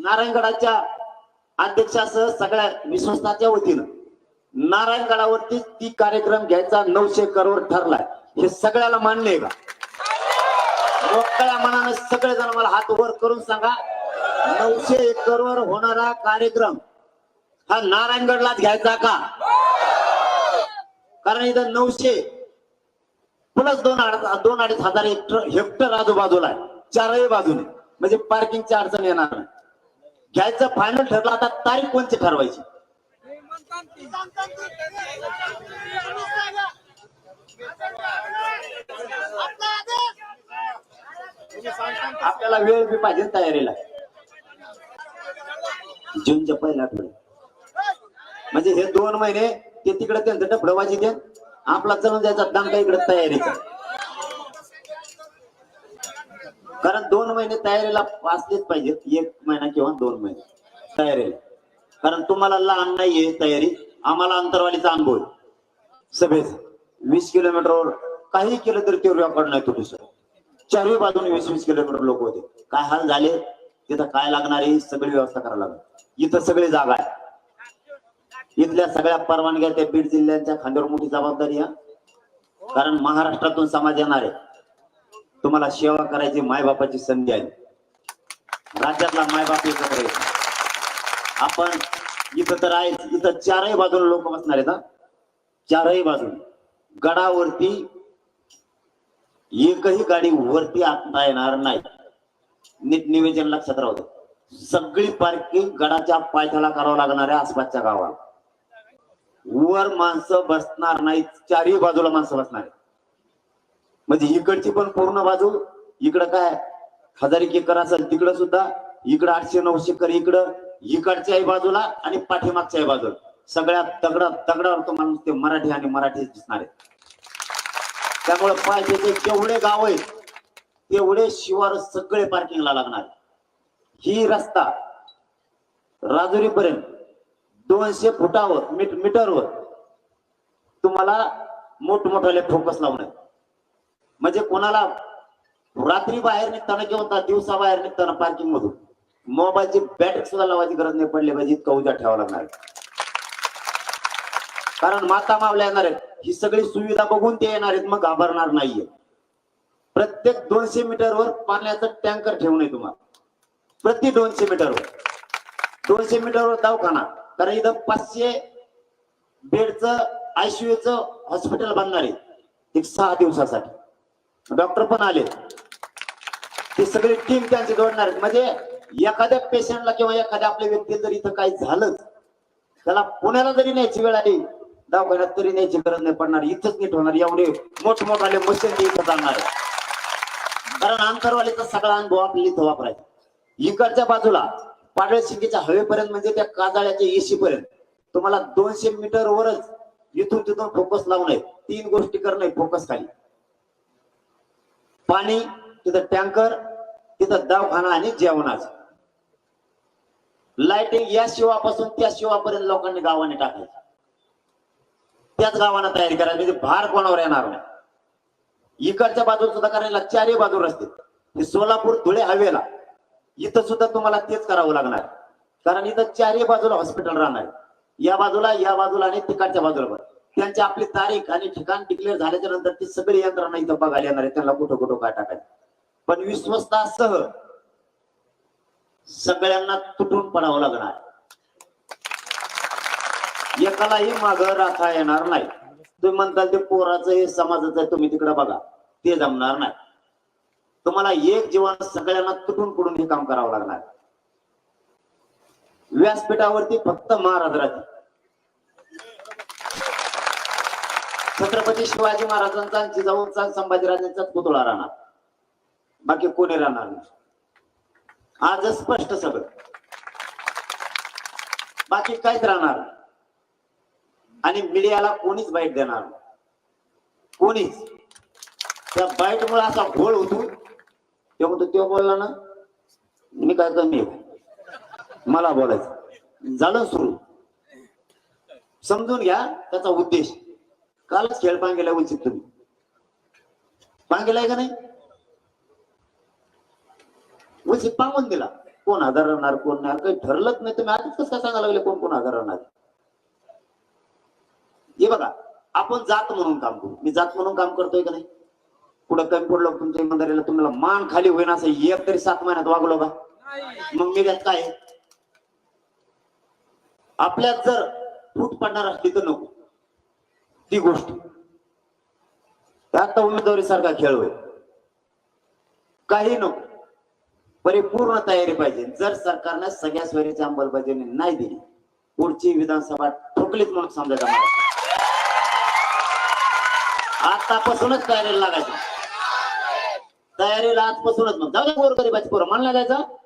नारायणगडाच्या अध्यक्षासह सगळ्या विश्वस्ताच्या वतीनं नारायणगडावरती ती कार्यक्रम घ्यायचा नऊशे करोड ठरलाय. हे सगळ्याला मान्य आहे का? मोकळ्या मनानं सगळेजण मला हात वर करून सांगा नऊशे एकरवर होणारा कार्यक्रम हा नारायणगडलाच घ्यायचा का? कारण इथं नऊशे प्लस दोन दोन अडीच हजार हेक्टर आजूबाजूला आहे. चारही बाजूने. म्हणजे पार्किंगची अडचण येणार नाही. घ्यायचं फायनल ठरलं आता तारीख कोणती ठरवायची? आपल्याला वेळ बी पाहिजे तयारीला. जूनच्या पहिल्या आठवड्यात. म्हणजे हे दोन महिने ते तिकडे त्यांचं डफडवायची द्या आपला चलून जायचा दांडा इकडे तयारीचा. कारण दोन महिने तयारीला वाचलेच पाहिजेत एक महिना किंवा दोन महिने. तयारीला कारण तुम्हाला लहान नाहीये तयारी. आम्हाला अंतरवालीचा अनुभव आहे. सभेच वीस किलोमीटरवर काही केलं तरी ते रेकॉर्ड नाही तुम्ही सर चारही बाजूने वीस वीस किलोमीटर लोक होते. काय हाल झाले? तिथं काय लागणार आहे? सगळी व्यवस्था करायला लागेल. इथं सगळी जागा आहे. इथल्या सगळ्या परवानग्या त्या बीड जिल्ह्यांच्या खांद्यावर मोठी जबाबदारी आहे. कारण महाराष्ट्रातून समाज येणार आहे. तुम्हाला सेवा करायची मायबापाची संधी आहे. राज्यातला मायबाप एकत्र आपण इथं तर आहे इथं चारही बाजूला लोक बसणार आहेत चारही बाजूने. गडावरती एकही गाडी वरती आता येणार नाही. नीट निवेदन लक्षात राहू दे. सगळी पार्किंग गडाच्या पायथ्याला करावं लागणार आहे आसपासच्या गावात वर माणसं बसणार नाहीत चारही बाजूला माणसं बसणार आहेत. म्हणजे इकडची पण पूर्ण बाजू इकडं काय हजार एक एकर असेल तिकडं सुद्धा इकडं आठशे नऊशे एकर इकडं इकडच्याही बाजूला आणि पाठीमागच्याही बाजूला. सगळ्यात तगडा तगडावर तो माणूस ते मराठी आणि मराठी दिसणार आहे. त्यामुळे पाहिजे ते जेवढे गाव आहेत तेवढे शिवार सगळे पार्किंगला लागणार ही रस्ता राजुरी पर्यंत दोनशे फुटावर मीटरवर तुम्हाला मोठमोठाले फोकस लावणार म्हणजे कोणाला रात्री बाहेर निघताना किंवा दिवसा बाहेर निघताना पार्किंग मधून मोबाईलची बॅटरी सुद्धा लावायची गरज नाही पडली पाहिजे इतका उद्या ठेवावा लागणार कारण माता मावल्या येणार आहेत ही सगळी सुविधा बघून ते येणार आहेत मग घाबरणार नाहीये. प्रत्येक दोनशे मीटरवर पाण्याचं टँकर ठेवू नये तुम्हाला. प्रति दोनशे मीटरवर. दोनशे मीटरवर दवाखाना. कारण इथं पाचशे बेडचं आयसीयूचं हॉस्पिटल बांधणार आहे एक सहा दिवसासाठी. डॉक्टर पण आले. ते सगळी टीम त्यांची जोडणार म्हणजे एखाद्या पेशंटला किंवा एखाद्या आपल्या व्यक्ती जर इथं काही झालं त्याला पुण्याला जरी न्यायची वेळ आली दवाखान्यात तरी न्यायची गरज नाही पडणार. इथंच नीट होणार. एवढे मोठमोठाले मशीन इथं जाणार कारण आंतरवालीचा सगळा अनुभव आपल्याला इथं वापरायचा इकडच्या बाजूला पाडळ शिंगेच्या हवेपर्यंत म्हणजे त्या काजाळ्याच्या येशी पर्यंत तुम्हाला दोनशे मीटर वरच इथून तिथून फोकस लावू नये. तीन गोष्टी करणं फोकस खाली. पाणी तिथं टँकर तिथं दवाखाना आणि जेवणाचं. लाइटिंग या शिवापासून त्या शिवापर्यंत लोकांनी गावाने टाकले. त्याच गावांना तयारी करायला म्हणजे भार कोणावर येणार नाही. इकडच्या बाजूला सुद्धा करायला चारही बाजू रस्ते. सोलापूर धुळे हवेला. इथं सुद्धा तुम्हाला तेच करावं लागणार. कारण इथं चारही बाजूला हॉस्पिटल राहणार. या बाजूला या बाजूला आणि तिकडच्या बाजूला त्यांची आपली तारीख आणि ठिकाण डिक्लेअर झाल्याच्यानंतर ती सगळी यंत्रणा इथं बघायला येणार आहे त्यांना कुठं कुठं काय टाकायचं. पण विश्वस्तासह सगळ्यांना तुटून पडावं लागणार एकालाही माग राखा येणार नाही. तुम्ही म्हणताल ते पोराचं हे समाजाचं आहे तुम्ही तिकडे बघा. ते जमणार नाही. तुम्हाला एक जीवन सगळ्यांना तुटून पडून हे काम करावं लागणार व्यासपीठावरती फक्त महाराज राहतील. छत्रपती शिवाजी महाराजांचा आणि जिजाऊंचा संभाजीराजांचा पुतळा राहणार. बाकी कोणी राहणार नाही. आज स्पष्ट सगळं. बाकी काहीच राहणार आणि मीडियाला कोणीच बाईट देणार कोणीच. त्या बाईट मुळे असा घोळ होतो. ते म्हणतो तो बोलला ना मी काय कमी मला बोलायचं. झालं सुरू. समजून घ्या त्याचा उद्देश. कालच खेळ पांगेला उचित तुम्ही. पांगेलाय का नाही? उचित पांगून दिला कोण आधार राहणार कोण नाही काही ठरलंच नाही. तुम्ही आधीच कसं सांगायला लागले कोण कोण आधार राहणार? हे बघा आपण जात म्हणून काम करू. मी जात म्हणून काम करतोय का नाही? पुढे कमी पडलो तुमच्या इमानदारीला? तुम्हाला मान खाली होईना असं एक तरी सात महिन्यात वागलो का? मग मी त्यात काय आहे? आपल्यात जर फूट पडणार असली तर नको. ती गोष्ट. आता उमेदवारी सारखा खेळ होईल. काही नको. परिपूर्ण तयारी पाहिजे. जर सरकारने सगळ्या सोयीची अंमलबजावणी नाही दिली पुढची विधानसभा ठोकलीच म्हणून समजायचा आतापासूनच तयारीला लागायचं. तयारीला आजपासूनच मग जाऊ दे पोरं. म्हणला जायचं.